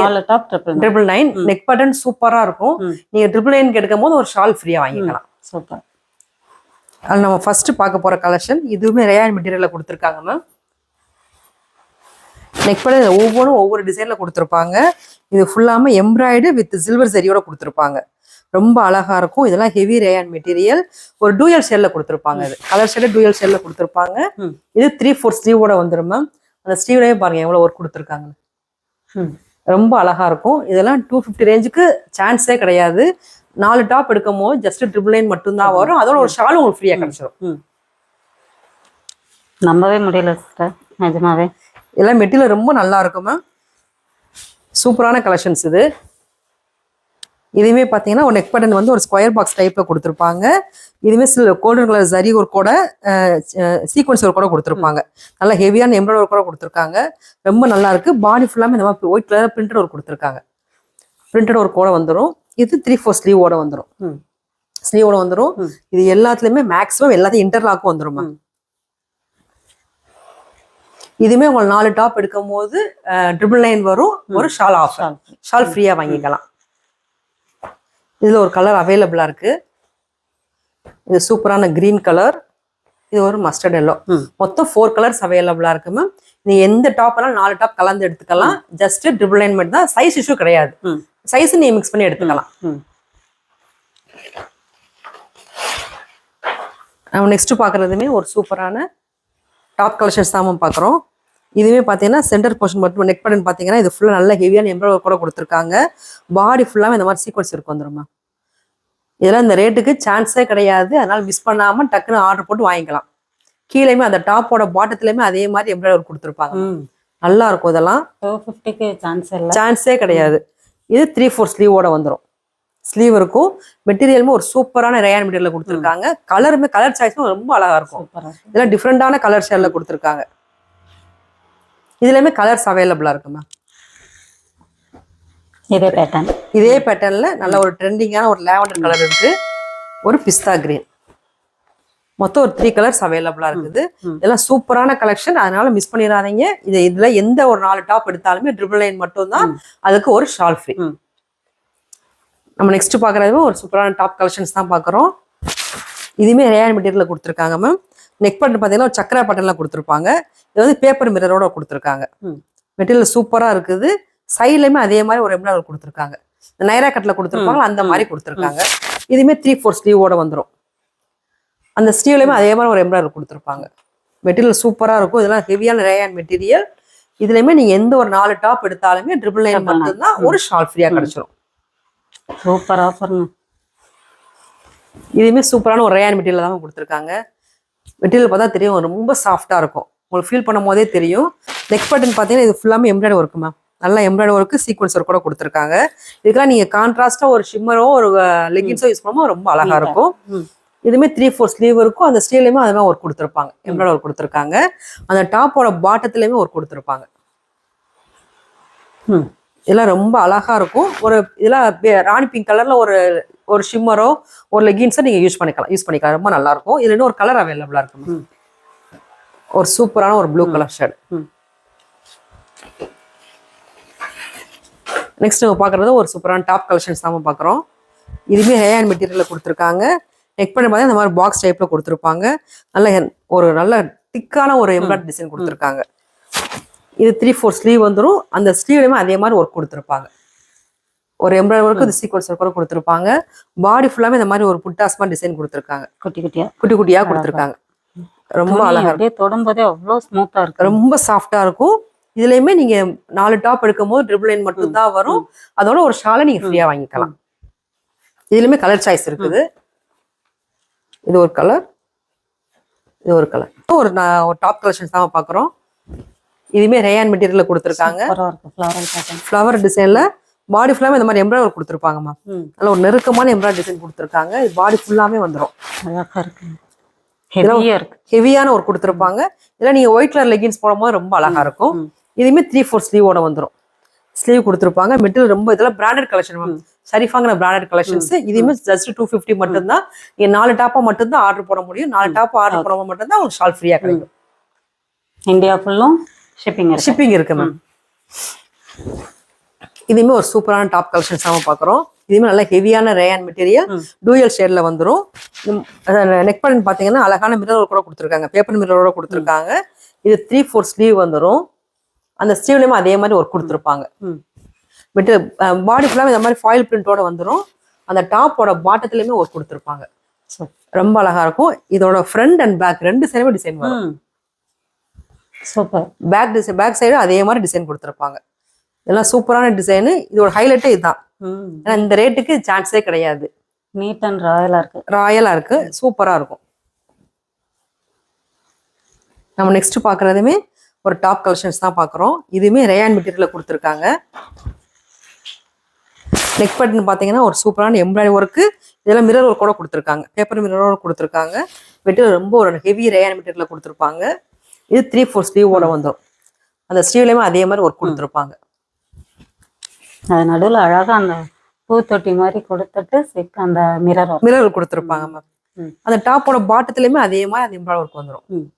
நாலு top triple triple nine. Neck button சூப்பரா இருக்கும். நீங்க ட்ரிபிள் நைன் எடுக்கும் போது ஒரு ஷால் ஃப்ரீயா வாங்கிக்கலாம். சூப்பர் அது நம்ம ஃபர்ஸ்ட் பார்க்க போற கலெக்ஷன் இதுவுமே ரேயான் மெட்டீரியல்ல கொடுத்துருக்காங்க மேம் நெக் பண்ண ஒவ்வொன்றும் ஒவ்வொரு டிசைன்ல கொடுத்துருப்பாங்க. இது ஃபுல்லாம எம்ப்ராய்டு வித் சில்வர் சரியோட கொடுத்துருப்பாங்க. ரொம்ப அழகா இருக்கும். இதெல்லாம் ஹெவி ரேயான் மெட்டீரியல் ஒரு டூயல் ஷேல்ல கொடுத்துருப்பாங்க இது. கலர் ஷேடு டூயல் ஷேல்ல கொடுத்துருப்பாங்க. இது த்ரீ ஃபோர் ஸ்லீவோட வந்துரும் மேம் அந்த ஸ்லீவ்லயே பாருங்க எவ்வளவு ஒர்க் கொடுத்துருக்காங்க. ம். ரொம்ப அழகா இருக்கும். இதெல்லாம் டூ ஃபிஃப்டி ரேஞ்சுக்கு சான்ஸே கிடையாது. நாலு டாப் எடுக்கும் போது ஜஸ்ட் ட்ரிபிள் நைன் மட்டும்தான் வரும். அதோட ஒரு ஷால் உங்களுக்கு ஃப்ரீயா கிடைச்சிடும் நம்பவே முடியல சிஸ்டர் நிஜமாவே. இதெல்லாம் மெட்டீரியல் ரொம்ப நல்லா இருக்கும் மேம் சூப்பரான கலெக்ஷன்ஸ் இது. இதுவுமே பார்த்தீங்கன்னா ஒரு நெக் பட்டன் வந்து ஒரு ஸ்கொயர் பாக்ஸ் டைப்பில் கொடுத்துருப்பாங்க. இதுவுமே சில கோல்டன் கலர் ஜரி ஒரு கூட சீக்வன்ஸ் ஒரு கூட கொடுத்துருப்பாங்க. நல்லா ஹெவியான எம்ப்ராய்டரி கூட கொடுத்துருக்காங்க. ரொம்ப நல்லா இருக்கு. பாடி ஃபுல்லாமே இந்த மாதிரி ஒயிட் கலர் பிரிண்டட் ஒரு கொடுத்துருக்காங்க. பிரிண்டட் ஒரு கூட வந்துடும் இது த்ரீ ஃபோர் ஸ்லீவோட வந்துடும் ஸ்லீவோட வந்துடும். இது எல்லாத்துலேயுமே மேக்ஸிமம் எல்லாத்தையும் இன்டர்லாக்கும் வந்துடும் மேம். இதுவுமே உங்களுக்கு நாலு டாப் எடுக்கும் போது ட்ரிபிள் நைன் வரும். ஒரு ஷால் ஆஃபர் ஷால் ஷால் ஃப்ரீயா வாங்கிக்கலாம். இதுல ஒரு கலர் அவைலபிளா இருக்கு. இது சூப்பரான கிரீன் கலர் இது ஒரு மஸ்டர்ட் எல்லோ. மொத்தம் ஃபோர் கலர்ஸ் அவைலபிளா இருக்கு மேம் நீ எந்த டாப் வேணாலும் நாலு டாப் கலந்து எடுத்துக்கலாம். ஜஸ்ட் ட்ரிபிள் நைன் மட்டும் தான். சைஸ் இஷ்யூ கிடையாது. சைஸ் நீ மிக்ஸ் பண்ணி எடுத்துக்கலாம். நம்ம நெக்ஸ்ட் பார்க்குறதுமே ஒரு சூப்பரான டாப் கலெக்ஷன்ஸ் தான் பார்க்குறோம். இதுவே பார்த்தீங்கன்னா சென்டர் போர்ஷன் மட்டும் நெக் பட்டன் பார்த்தீங்கன்னா இது ஃபுல்லாக நல்ல ஹெவியான எம்ப்ராய்டரி கூட கொடுத்துருக்காங்க. பாடி ஃபுல்லாக இந்த மாதிரி சீக்வன்ஸ் இருக்கு வந்துருமா இதெல்லாம் இந்த ரேட்டுக்கு சான்ஸே கிடையாது. அதனால மிஸ் பண்ணாமல் டக்குன்னு ஆர்டர் போட்டு வாங்கிக்கலாம். கீழேயுமே அந்த டாப்போட பாட்டத்துலையுமே அதே மாதிரி எம்ப்ராய்டரி கொடுத்துருப்பாங்க. நல்லா இருக்கும் இதெல்லாம். ஃபிஃப்டிக்கு சான்ஸ் கிடையாது. இது த்ரீ ஃபோர் ஸ்லீவோட வந்துடும் ஸ்லீவ் இருக்கும். மெட்டீரியலுமே ஒரு சூப்பரான ரேயான் மெட்டீரியல் கொடுத்துருக்காங்க. கலருமே கலர் சாய்ஸும் ரொம்ப அழகா இருக்கும். இதெல்லாம் டிஃப்ரெண்டான கலர் ஷேட்ல கொடுத்துருக்காங்க. இதுலயுமே கலர்ஸ் அவைலபிளா இருக்குமா இதே பேட்டர்ன் இதே பேட்டர்ன்ல நல்ல ஒரு ட்ரெண்டிங்கான ஒரு லேவண்டர் கலர் இருக்கு. ஒரு பிஸ்தா கிரீன் மொத்தம் ஒரு த்ரீ கலர்ஸ் அவைலபிளா இருக்குது. இதெல்லாம் சூப்பரான கலெக்ஷன் அதனால மிஸ் பண்ணிடாதீங்க. இது இதுல எந்த ஒரு நாலு டாப் எடுத்தாலுமே ட்ரிபிள் லைன் மட்டும்தான் அதுக்கு ஒரு ஷால் ஃப்ரீ. நம்ம நெக்ஸ்ட் பாக்குறது ஒரு சூப்பரான டாப் கலெக்ஷன்ஸ் தான் பாக்குறோம். இதுவுமே ரேயன் மெட்டீரியல்ல கொடுத்துருக்காங்க மேம் நெக் பட்டன் பார்த்தீங்கன்னா ஒரு சக்கரா பட்டன்ல கொடுத்துருப்பாங்க. இது வந்து பேப்பர் மிரரோட கொடுத்துருக்காங்க. மெட்டீரியல் சூப்பரா இருக்குது. சைட்லயுமே அதே மாதிரி ஒரு எம்ப்ராய்டர் கொடுத்துருக்காங்க. இந்த நைரா கட்டில் கொடுத்துருப்பாங்க அந்த மாதிரி கொடுத்துருக்காங்க. இதுவுமே த்ரீ ஃபோர் ஸ்லீவோட வந்துடும் அந்த ஸ்லீவ்லையுமே அதே மாதிரி ஒரு எம்ப்ராய்டர் கொடுத்துருப்பாங்க. மெட்டீரியல் சூப்பரா இருக்கும். இதெல்லாம் ஹெவியான ரேயான் மெட்டீரியல் இதுலயுமே நீங்க எந்த ஒரு நாலு டாப் எடுத்தாலுமே ட்ரிபிள் நைன். மட்டும்தான் ஒரு ஷால் ஃப்ரீயா கிடைச்சிரும். சூப்பர் ஆஃபர்னு இதுவுமே சூப்பரான ஒரு ரேயான் மெட்டீரியல் தான் கொடுத்துருக்காங்க. மெட்டீரியல் பார்த்தா தெரியும் ரொம்ப சாஃப்டா இருக்கும். உங்களுக்கு ஃபீல் பண்ணும் போதே தெரியும். நெக் பட்டன் பார்த்தீங்கன்னா இது ஃபுல்லாமே எம்ப்ராய்டரி ஒர்க்கு மேம் நல்லா எம்ப்ராய்டரி ஒர்க்கு சீக்வன்ஸ் ஒர்க் கூட கொடுத்துருக்காங்க. இதுக்கெல்லாம் நீங்க கான்ட்ராஸ்டா ஒரு ஷிம்மரோ ஒரு லெகின்ஸோ யூஸ் பண்ணும்போது ரொம்ப அழகா இருக்கும். இதுவுமே த்ரீ ஃபோர் ஸ்லீவ் இருக்கும். அந்த ஸ்லீவ்லையுமே அது மாதிரி ஒர்க் கொடுத்துருப்பாங்க. எம்ப்ராய்டரி ஒர்க் கொடுத்துருக்காங்க. அந்த டாப்போட பாட்டத்துலையுமே ஒர்க் கொடுத்துருப்பாங்க. ம். இதெல்லாம் ரொம்ப அழகா இருக்கும். ஒரு இதெல்லாம் ராணி பிங்க் கலர்ல ஒரு ஒரு ஷிம்மரோ ஒரு லெகின்ஸோ நீங்க யூஸ் பண்ணிக்கலாம். யூஸ் பண்ணிக்கலாம். ரொம்ப நல்லா இருக்கும் இதுல இன்னும் ஒரு கலர் அவைலபிளா இருக்கும். ஒரு சூப்பரான ஒரு ப்ளூ கலர் ஷர்ட் ம். நெக்ஸ்ட் நம்ம பார்க்குறது ஒரு சூப்பரான டாப் கலெக்ஷன்ஸ் தான் பார்க்குறோம். இதுவுமே ஹேண்ட் மெட்டீரியலில் கொடுத்துருக்காங்க. நெக் பண்ணி பார்த்தா இந்த மாதிரி பாக்ஸ் டைப்பில் கொடுத்துருப்பாங்க. நல்ல ஒரு நல்ல திக்கான ஒரு எம்ப்ராய்டரி டிசைன் கொடுத்துருக்காங்க. இது த்ரீ ஃபோர் ஸ்லீவ் வந்துடும் அந்த ஸ்லீவ்லையுமே அதே மாதிரி ஒர்க் கொடுத்துருப்பாங்க. ஒரு எம்ப்ராய்டரி ஒர்க் இது சீக்வன்ஸ் கூட கொடுத்துருப்பாங்க. பாடி ஃபுல்லாமே இந்த மாதிரி ஒரு புட்டாஸ்மா டிசைன் கொடுத்துருக்காங்க. குட்டி குட்டியா? குட்டி குட்டியாக கொடுத்துருக்காங்க. ரொம்ப அழகா அப்படியே தொடும்போதே அவ்வளோ ஸ்மூத்தா இருக்கு. ரொம்ப சாஃப்டா இருக்கும். இதுலயுமே நீங்க நாலு டாப் எடுக்கும்போது ட்ரிபிள் லைன் மட்டும் தான் வரும். அதோட ஒரு ஷாலை நீங்க ஃப்ரீயா வாங்கிக்கலாம். இதுலயுமே கலர் சாய்ஸ் இருக்குது. இது ஒரு கலர் இது ஒரு கலர் ஒரு ஒரு டாப் கலெக்ஷன்ஸ் தான் பாக்குறோம் இதுவுமே ரேயான் மெட்டீரியல்ல கொடுத்துருக்காங்க. ஃப்ளவர் டிசைன்ல பாடி ஃபுல்லாமே இந்த மாதிரி எம்ப்ராய்டரி கொடுத்துருப்பாங்க மேம் ம். நல்ல ஒரு நெருக்கமான எம்ப்ராய்டரி டிசைன் கொடுத்துருக்காங்க. இது பாடி ஃபுல்லாமே வந்துடும் அழகா இருக்கு. ஹெவியா இருக்கு. ஹெவியான ஒரு கொடுத்துருப்பாங்க. இதெல்லாம் நீங்க ஒயிட் கலர் லெகின்ஸ் போடும்போது ரொம்ப அழகா இருக்கும். இதுவுமே த்ரீ ஃபோர் ஸ்லீவோட வந்துடும் ஸ்லீவ் கொடுத்துருப்பாங்க. மெட்டீரியல் ரொம்ப இதெல்லாம் பிராண்டட் கலெக்ஷன் மேம் ஷரீஃபாங்கிற பிராண்டட் கலெக்ஷன்ஸ் இதுவுமே ஜஸ்ட் டூ ஃபிஃப்டி மட்டும்தான். நீங்க நாலு டாப்பா மட்டும்தான் ஆர்டர் போட முடியும். நாலு டாப் ஆர்டர் போடும்போது மட்டும்தான் உங்களுக்கு ஷால் ஃப்ரீயா கிடைக்கும். இந்தியா ஃபுல்லும் ஷிப்பிங் ஷிப்பிங் இருக்கு மேம் இதுவுமே ஒரு சூப்பரான டாப் கலெக்ஷன்ஸ் நம்ம பார்க்குறோம். இதுவுமே நல்ல ஹெவியான ரேயான் மெட்டீரியல் டூயல் ஷேட்ல வந்துடும் நெக் பண்ணி பார்த்தீங்கன்னா அழகான மிரர் கூட கொடுத்துருக்காங்க. பேப்பர் மிரரோட கொடுத்துருக்காங்க. இது த்ரீ ஃபோர் ஸ்லீவ் வந்துடும் அந்த ஸ்லீவ்லையுமே அதே மாதிரி ஒர்க் கொடுத்துருப்பாங்க. மெட்டீரியல் பாடி ஃபுல்லாக இந்த மாதிரி ஃபாயில் பிரிண்டோட வந்துடும் அந்த டாப்போட பாட்டத்துலையுமே ஒர்க் கொடுத்துருப்பாங்க. ரொம்ப அழகா இருக்கும். இதோட ஃப்ரண்ட் அண்ட் பேக் ரெண்டு சைடுமே டிசைன் வரும். Super. Back design back side அதே மாதிரி டிசைன் கொடுத்துருப்பாங்க. இதெல்லாம் சூப்பரான டிசைனு இதோட ஹைலைட்டே இதுதான். ஏன்னா இந்த ரேட்டுக்கு சான்ஸே கிடையாது. நீட் அண்ட் ராயலா இருக்கு. ராயலா இருக்கு. சூப்பரா இருக்கும். நம்ம நெக்ஸ்ட் பார்க்குறதுமே ஒரு டாப் கலெக்ஷன்ஸ் தான் பார்க்குறோம் இதுவுமே ரேயான் மெட்டீரியலில் கொடுத்துருக்காங்க. நெக் பட்டன் பார்த்தீங்கன்னா ஒரு சூப்பரான எம்ப்ராய்டரி ஒர்க்கு இதெல்லாம் மிரர் ஒர்க் கூட கொடுத்துருக்காங்க. பேப்பர் மிரரோட கொடுத்துருக்காங்க. மெட்டீரியல் ரொம்ப ஒரு ஹெவி ரேயான் மெட்டீரியலில் கொடுத்துருப்பாங்க. இது த்ரீ ஃபோர் ஸ்லீவோட வந்துடும் அந்த ஸ்லீவ்லேயுமே அதே மாதிரி ஒர்க் கொடுத்துருப்பாங்க. அது நடுவுல அழகா அந்த பூத்தொட்டி மாதிரி கொடுத்துட்டு சிக் அந்த மிரர் மிரர் கொடுத்துருப்பாங்க மேம். அந்த டாப்போட பாட்டத்துலயுமே அதே மாதிரி அந்த எம்ப்ராய்டரி ஒர்க் வந்துடும்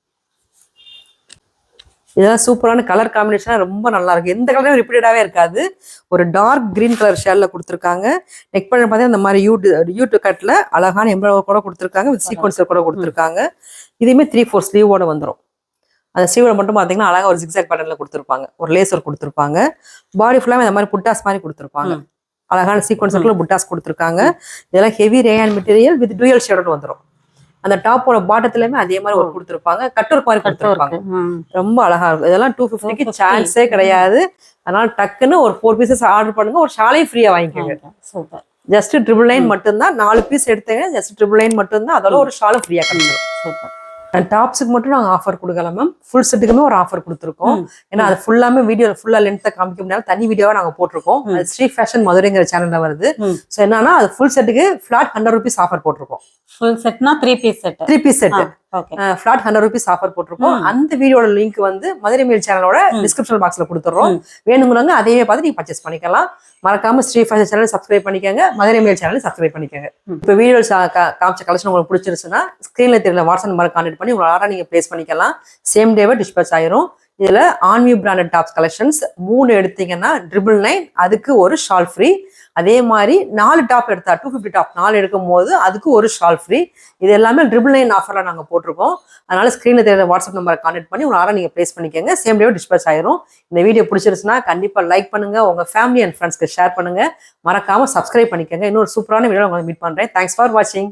இதெல்லாம் சூப்பரான கலர் காம்பினேஷனாக ரொம்ப நல்லா இருக்கு. எந்த கலரும் ரிப்பீட்டடாகவே இருக்காது. ஒரு டார்க் கிரீன் கலர் ஷேடில் கொடுத்துருக்காங்க. நெக் பண்ண பார்த்தீங்கன்னா இந்த மாதிரி யூ யூட்டு கட்டில் அழகான எம்ப்ராய்டரி கூட கொடுத்துருக்காங்க வித் சீக்வன்ஸர் கூட கொடுத்துருக்காங்க. இதுவுமே த்ரீ ஃபோர் ஸ்லீவோட வந்துடும் அந்த ஸ்லீவோட மட்டும் பார்த்தீங்கன்னா அழகா ஒரு ஜிக்ஸாக் பேட்டர்ல கொடுத்துருப்பாங்க. ஒரு லேசர் கொடுத்துருப்பாங்க. பாடி ஃபுல்லாக இந்த மாதிரி புட்டாஸ் மாதிரி கொடுத்துருப்பாங்க. அழகான சீக்வன்ஸ் ஒர்க்கில் புட்டாஸ் கொடுத்துருக்காங்க. இதெல்லாம் heavy rayon material with dual ஷேடோட வந்துடும் அந்த டாப்போட பாட்டத்துலயுமே அதே மாதிரி ஒரு கொடுத்துருப்பாங்க. கட்டொர்க் மாதிரி கொடுத்துருப்பாங்க. ரொம்ப அழகா இருக்கும். இதெல்லாம் டூ ஃபிஃப்டிக்கு 250. சான்ஸே கிடையாது. அதனால டக்குன்னு ஒரு ஃபோர் பீசஸ் ஆர்டர் பண்ணுங்க. ஒரு ஷாலையும் ஃப்ரீயா வாங்கிக்கோங்க. சூப்பர். ஜஸ்ட் ட்ரிபிள் லைன் மட்டும்தான். நாலு பீஸ் எடுத்தீங்க ஜஸ்ட் ட்ரிபிள் லைன் மட்டும்தான். அதோட ஒரு ஷாலும் ஃப்ரீயா கிடைச்சிடும் சூப்பர். டாப்ஸுக்கு மட்டும் நாங்கள் ஆஃபர் கொடுக்கல மேம் ஃபுல் செட்டுக்குமே ஒரு ஆஃபர் கொடுத்துருக்கோம். ஏன்னா அது ஃபுல்லாமே வீடியோ ஃபுல்லா லென்த்தை காமிக்க முடியாது தனி வீடியோவா நாங்கள் போட்டிருக்கோம். அது ஸ்ரீ ஃபேஷன் மதுரைங்கிற சேனல்ல வருது. ஸோ என்னன்னா அது ஃபுல் செட்டுக்கு ஃபிளாட் ஹண்ட்ரட் ருபீஸ் ஆஃபர் போட்டிருக்கோம். Full செட்னா three piece set three piece set flat hundred rupees offer போட்டிருக்கோம். அந்த வீடியோட லிங்க் வந்து மதுரை மேல் சேனலோட. டிஸ்கிரிப்ஷன் பாக்ஸ்ல கொடுத்துறோம். வேணுங்கிறவங்க அதையே பார்த்து நீங்க பர்ச்சேஸ் பண்ணிக்கலாம். மறக்காம ஸ்ரீ ஃபேஷன் சேனல் சப்ஸ்கிரைப் பண்ணிக்கோங்க. மதுரை மேல் சேனல் சப்ஸ்கிரைப் பண்ணிக்கோங்க. இப்போ வீடியோ காமிச்ச கலெக்ஷன் உங்களுக்கு பிடிச்சிருச்சுன்னா ஸ்க்ரீன்ல தெரியல வாட்ஸ்அப் நம்பர் கான்டெக்ட் பண்ணி உங்களை ஆர்டர் நீங்க பிளேஸ் பண்ணிக்கலாம். சேம் டேவே டிஸ்பேச் ஆயிரும். இதுல ஆன்வியூ பிராண்டட் டாப்ஸ் கலெக்ஷன்ஸ் மூணு எடுத்தீங்கன்னா ட்ரிபிள் நைன் அதுக்கு ஒரு ஷால் ஃப்ரீ அதே மாதிரி நாலு டாப் எடுத்தா டூ ஃபிஃப்டி டாப் நாலு எடுக்கும் போது அதுக்கு ஒரு ஷால் ஃப்ரீ இது எல்லாமே ட்ரிபிள் நைன் ஆஃபரில் நாங்கள் போட்டிருக்கோம். அதனால ஸ்க்ரீனில் தெரிஞ்ச வாட்ஸ்அப் நம்பரை கான்டெக்ட் பண்ணி உங்களை நீங்கள் ப்ளேஸ் பண்ணிக்கோங்க. சேம் டேவே டிஸ்பேச் ஆயிரும். இந்த வீடியோ பிடிச்சிருச்சுன்னா கண்டிப்பாக லைக் பண்ணுங்கள் உங்கள் ஃபேமிலி அண்ட் ஃப்ரெண்ட்ஸ்க்கு ஷேர் பண்ணுங்கள் மறக்காம சப்ஸ்கிரைப் பண்ணிக்கோங்க. இன்னொரு சூப்பரான வீடியோ உங்களை மீட் பண்ணுறேன் தேங்க்ஸ் ஃபார் வாட்சிங்